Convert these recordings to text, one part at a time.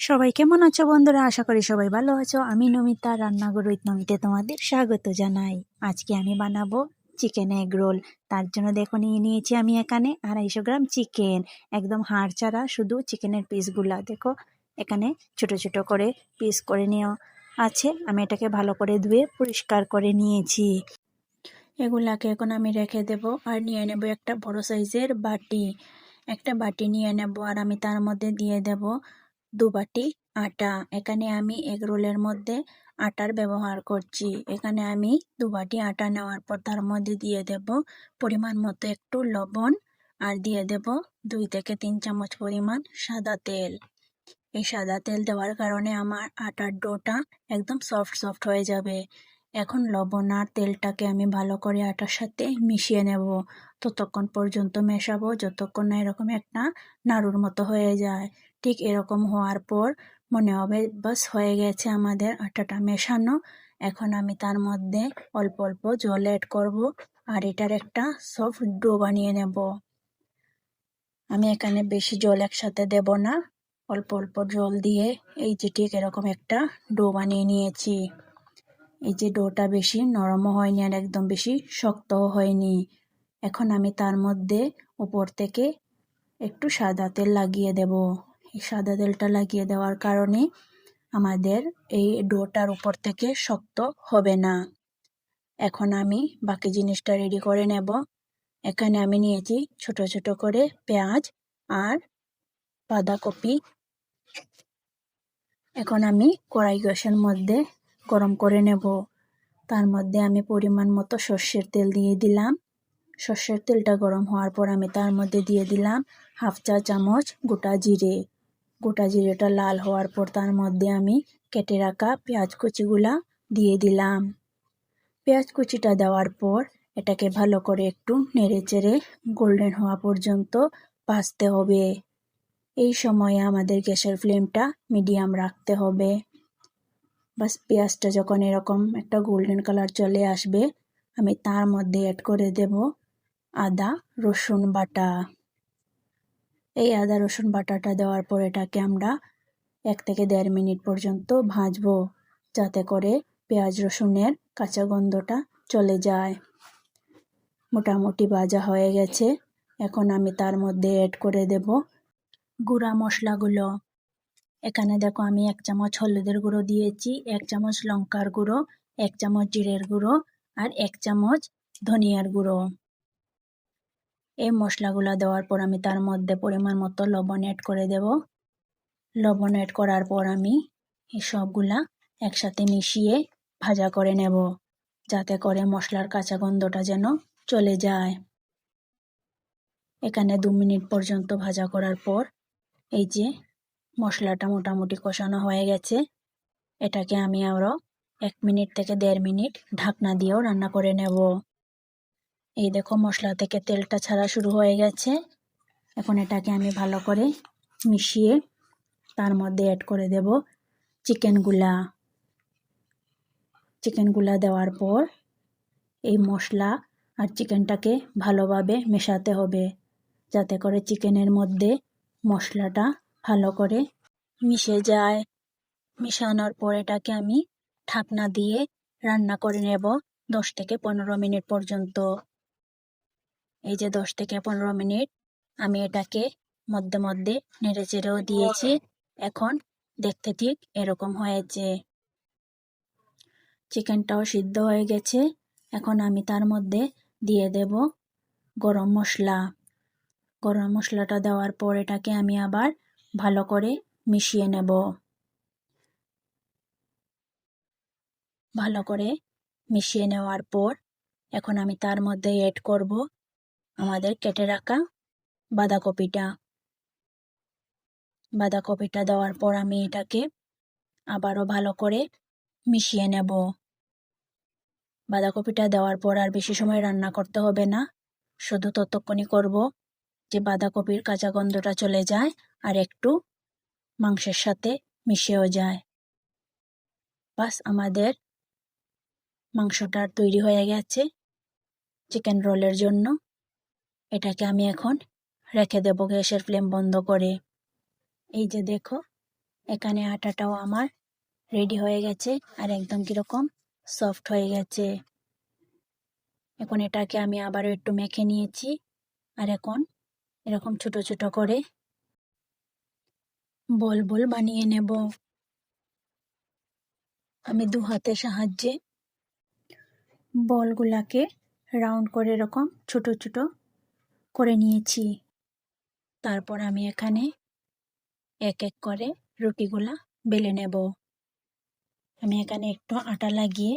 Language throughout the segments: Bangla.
সবাই কেমন আছো বন্ধুরা? আশা করি সবাই ভালো আছো। আমি নমিতা, রান্নাঘর উইথ নমিতে তোমাদের স্বাগত জানাই। আজকে আমি বানাবো চিকেন এগ রোল। তার জন্য দেখো, নিয়ে নিয়েছি আমি এখানে আড়াইশো গ্রাম চিকেন। একদম হাড় ছাড়া শুধু চিকেনের পিসগুলা। দেখো, এখানে ছোট ছোট করে পিস করে নেওয়া আছে। আমি এটাকে ভালো করে ধুয়ে পরিষ্কার করে নিয়েছি। এগুলাকে এখন আমি রেখে দেব আর নিয়ে নেব একটা বড় সাইজের বাটি। একটা বাটি নিয়ে নেব আর আমি তার মধ্যে দিয়ে দেব দু বাটি আটা। এখানে আমি এগ রোলের মধ্যে আটার ব্যবহার করছি। এখানে আমি দু বাটি আটা নেওয়ার পর তার মধ্যে দিয়ে দেব পরিমাণ মতো একটু লবণ আর দিয়ে দেব দুই থেকে তিন চামচ পরিমাণ সাদা তেল। এই সাদা তেল দেওয়ার কারণে আমার আটার ডোটা একদম সফট সফট হয়ে যাবে। এখন লবণ আর তেলটাকে আমি ভালো করে আটার সাথে মিশিয়ে নেব। ততক্ষণ পর্যন্ত মেশাবো যতক্ষণ না এরকম একটা নাড়ুর মতো হয়ে যায়। ঠিক এরকম হওয়ার পর মনে হবে, বাস, হয়ে গেছে আমাদের আটাটা মেশানো। এখন আমি তার মধ্যে অল্প অল্প জল অ্যাড করব আর এটার একটা সফট ডো বানিয়ে নেব। আমি এখানে বেশি জল একসাথে দেব না। অল্প অল্প জল দিয়ে এই যে ঠিক এরকম একটা ডো বানিয়ে নিয়েছি। এই যে ডোটা বেশি নরমও হয়নি আর একদম বেশি শক্তও হয়নি। এখন আমি তার মধ্যে উপর থেকে একটু সাদা তেল লাগিয়ে দেব। এই সাদা তেলটা লাগিয়ে দেওয়ার কারণে আমাদের এই ডোটার উপর থেকে শক্ত হবে না। এখন আমি বাকি জিনিসটা রেডি করে নেব। এখানে আমি নিয়েছি ছোট ছোট করে পেঁয়াজ আর বাঁধাকপি। এখন আমি কড়াই গ্যাসের মধ্যে গরম করে নেব। তার মধ্যে আমি পরিমাণ মতো সর্ষের তেল দিয়ে দিলাম। সর্ষের তেলটা গরম হওয়ার পর আমি তার মধ্যে দিয়ে দিলাম হাফ চা চামচ গোটা জিরে। গোটা জিরেটা লাল হওয়ার পর তার মধ্যে আমি কেটে রাখা পেঁয়াজ কুচিগুলা দিয়ে দিলাম। পেঁয়াজ কুচিটা দেওয়ার পর এটাকে ভালো করে একটু নেড়ে চেড়ে গোল্ডেন হওয়া পর্যন্ত ভাজতে হবে। এই সময়ে আমাদের গ্যাসের ফ্লেমটা মিডিয়াম রাখতে হবে। বাস, পেঁয়াজটা যখন এরকম একটা গোল্ডেন কালার চলে আসবে, আমি তার মধ্যে অ্যাড করে দেব আদা, রসুন বাটা। এই আদা, রসুন বাটাটা দেওয়ার পর এটাকে আমরা এক থেকে দেড় মিনিট পর্যন্ত ভাজবো যাতে করে পেঁয়াজ, রসুনের কাঁচা গন্ধটা চলে যায়। মোটামুটি ভাজা হয়ে গেছে। এখন আমি তার মধ্যে অ্যাড করে দেব গুঁড়া মশলাগুলো। এখানে দেখো আমি এক চামচ হলুদের গুঁড়ো দিয়েছি, এক চামচ লঙ্কার গুঁড়ো, এক চামচ জিরের গুঁড়ো আর এক চামচ ধনিয়ার গুঁড়ো। এই মশলাগুলো দেওয়ার পর আমি তার মধ্যে পরিমাণ মতো লবণ অ্যাড করে দেব। লবণ অ্যাড করার পর আমি এই সবগুলা একসাথে মিশিয়ে ভাজা করে নেব, যাতে করে মশলার কাঁচা গন্ধটা যেন চলে যায়। এখানে দু মিনিট পর্যন্ত ভাজা করার পর এই যে মশলাটা মোটামুটি কষানো হয়ে গেছে, এটাকে আমি আরও এক মিনিট থেকে দেড় মিনিট ঢাকনা দিয়েও রান্না করে নেব। এই দেখো মশলা থেকে তেলটা ছাড়া শুরু হয়ে গেছে। এখন এটাকে আমি ভালো করে মিশিয়ে তার মধ্যে অ্যাড করে দেব চিকেনগুলা চিকেনগুলা দেওয়ার পর এই মশলা আর চিকেনটাকে ভালোভাবে মেশাতে হবে, যাতে করে চিকেনের মধ্যে মশলাটা ভালো করে মিশে যায়। মিশানোর পর এটাকে আমি ঢাকনা দিয়ে রান্না করে নেব দশ থেকে পনেরো মিনিট পর্যন্ত। এই যে দশ থেকে পনেরো মিনিট আমি এটাকে মধ্যে মধ্যে নেড়ে চেড়েও দিয়েছি। এখন দেখতে ঠিক এরকম হয়েছে। চিকেনটাও সিদ্ধ হয়ে গেছে। এখন আমি তার মধ্যে দিয়ে দেব গরম মশলা। গরম মশলাটা দেওয়ার পর এটাকে আমি আবার ভালো করে মিশিয়ে নেব। ভালো করে মিশিয়ে নেওয়ার পর এখন আমি তার মধ্যে এড করব আমাদের কেটে রাখা বাঁধাকপিটা। বাঁধাকপিটা দেওয়ার পর আমি এটাকে আবারও ভালো করে মিশিয়ে নেব। বাঁধাকপিটা দেওয়ার পর আর বেশি সময় রান্না করতে হবে না। শুধু ততক্ষণই করব যে বাঁধাকপির কাঁচা গন্ধটা চলে যায় আর একটু মাংসের সাথে মিশেও যায়। বাস, আমাদের মাংসটা তৈরি হয়ে গেছে। চিকেন রোলের জন্য। এটাকে আমি এখন রেখে দেবো গ্যাসের ফ্লেম বন্ধ করে। এই যে দেখো, এখানে আটাটাও আমার রেডি হয়ে গেছে আর একদম কীরকম সফট হয়ে গেছে। এখন এটাকে আমি আবারও একটু মেখে নিয়েছি আর এখন এরকম ছোট ছোট করে বল বল বানিয়ে নেব। আমি দু হাতের সাহায্যে বলগুলাকে রাউন্ড করে এরকম ছোট ছোট করে নিয়েছি। তারপর আমি এখানে এক এক করে রুটিগুলা বেলে নেব। আমি এখানে একটু আটা লাগিয়ে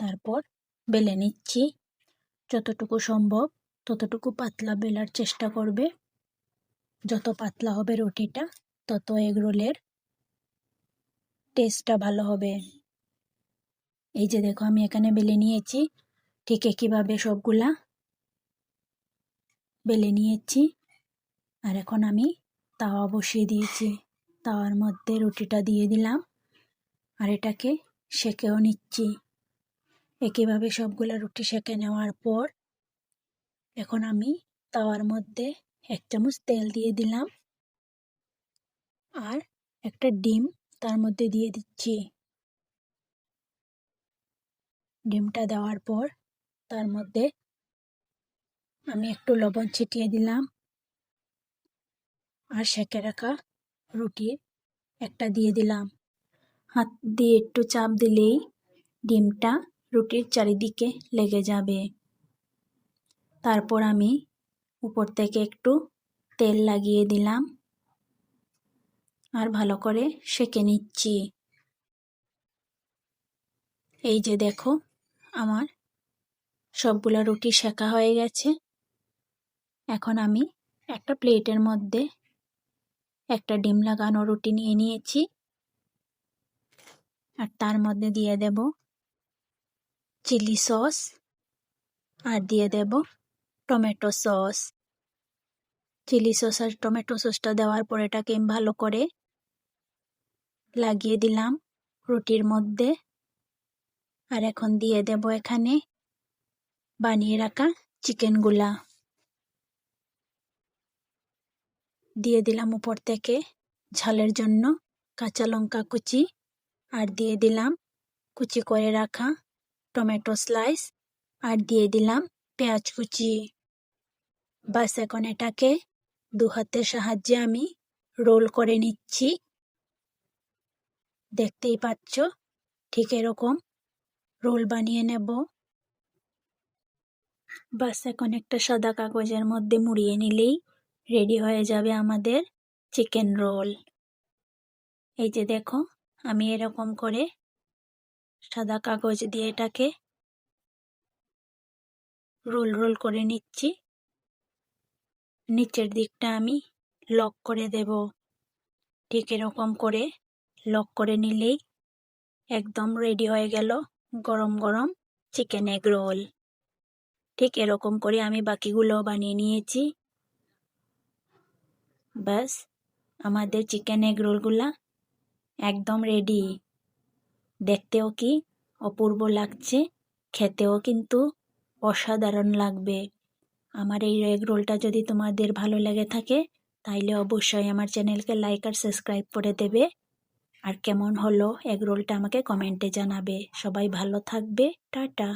তারপর বেলে নিচ্ছি। যতটুকু সম্ভব ততটুকু পাতলা বেলার চেষ্টা করবে। যত পাতলা হবে রুটিটা তত এগ রোলের টেস্টটা ভালো হবে। এই যে দেখো আমি এখানে বেলে নিয়েছি। ঠিক একইভাবে সবগুলা বেলে নিয়েছি। আর এখন আমি তাওয়া বসিয়ে দিয়েছি। তাওয়ার মধ্যে রুটিটা দিয়ে দিলাম। আর এটাকে সেকেও নিচ্ছি। একইভাবে সবগুলো রুটি সেকে নেওয়ার পর এখন আমি তাওয়ার মধ্যে এক চামচ তেল দিয়ে দিলাম। আর একটা ডিম তার মধ্যে দিয়ে দিচ্ছি। ডিমটা দেওয়ার পর তার মধ্যে আমি একটু লবণ ছিটিয়ে দিলাম। আর সেঁকে রাখা রুটি একটা দিয়ে দিলাম। হাত দিয়ে একটু চাপ দিলেই ডিমটা রুটির চারিদিকে লেগে যাবে। তারপর আমি উপর থেকে একটু তেল লাগিয়ে দিলাম। আর ভালো করে সেঁকে নিচ্ছি। এই যে দেখো, আমার সবগুলো রুটি সেঁকা হয়ে গেছে। এখন আমি একটা প্লেটের মধ্যে একটা ডিম লাগানো রুটি নিয়ে নিয়েছি। আর তার মধ্যে দিয়ে দেব চিলি সস আর দিয়ে দেব টমেটো সস। চিলি সস আর টমেটো সসটা দেওয়ার পর এটাকে ভালো করে লাগিয়ে দিলাম রুটির মধ্যে। আর এখন দিয়ে দেব এখানে বানিয়ে রাখা চিকেনগুলা। দিয়ে দিলাম উপর থেকে ঝালের জন্য কাঁচা লঙ্কা কুচি আর দিয়ে দিলাম কুচি করে রাখা টমেটো স্লাইস আর দিয়ে দিলাম পেঁয়াজ কুচি। বাস এখন এটাকে দু হাতের সাহায্যে আমি রোল করে নিচ্ছি। দেখতেই পাচ্ছ, ঠিক এরকম রোল বানিয়ে নেব। বাস এখন একটা সাদা কাগজের মধ্যে মুড়িয়ে নিলেই রেডি হয়ে যাবে আমাদের চিকেন রোল এই যে দেখো, আমি এরকম করে সাদা কাগজ দিয়ে এটাকে রোল রোল করে নিচ্ছি। নিচের দিকটা আমি লক করে দেব। ঠিক এরকম করে লক করে নিলেই একদম রেডি হয়ে গেল গরম গরম চিকেন এগ রোল ঠিক এরকম করে আমি বাকিগুলো বানিয়ে নিয়েছি। ব্যাস আমাদের চিকেন এগ রোলগুলা একদম রেডি দেখতেও কি অপূর্ব লাগছে, খেতেও কিন্তু অসাধারণ লাগবে। আমার এই এগ রোলটা যদি তোমাদের ভালো লেগে থাকে, তাইলে অবশ্যই আমার চ্যানেলকে লাইক আর সাবস্ক্রাইব করে দেবে। আর কেমন হলো এগ রোলটা আমাকে কমেন্টে জানাবে। সবাই ভালো থাকবে, টাটা।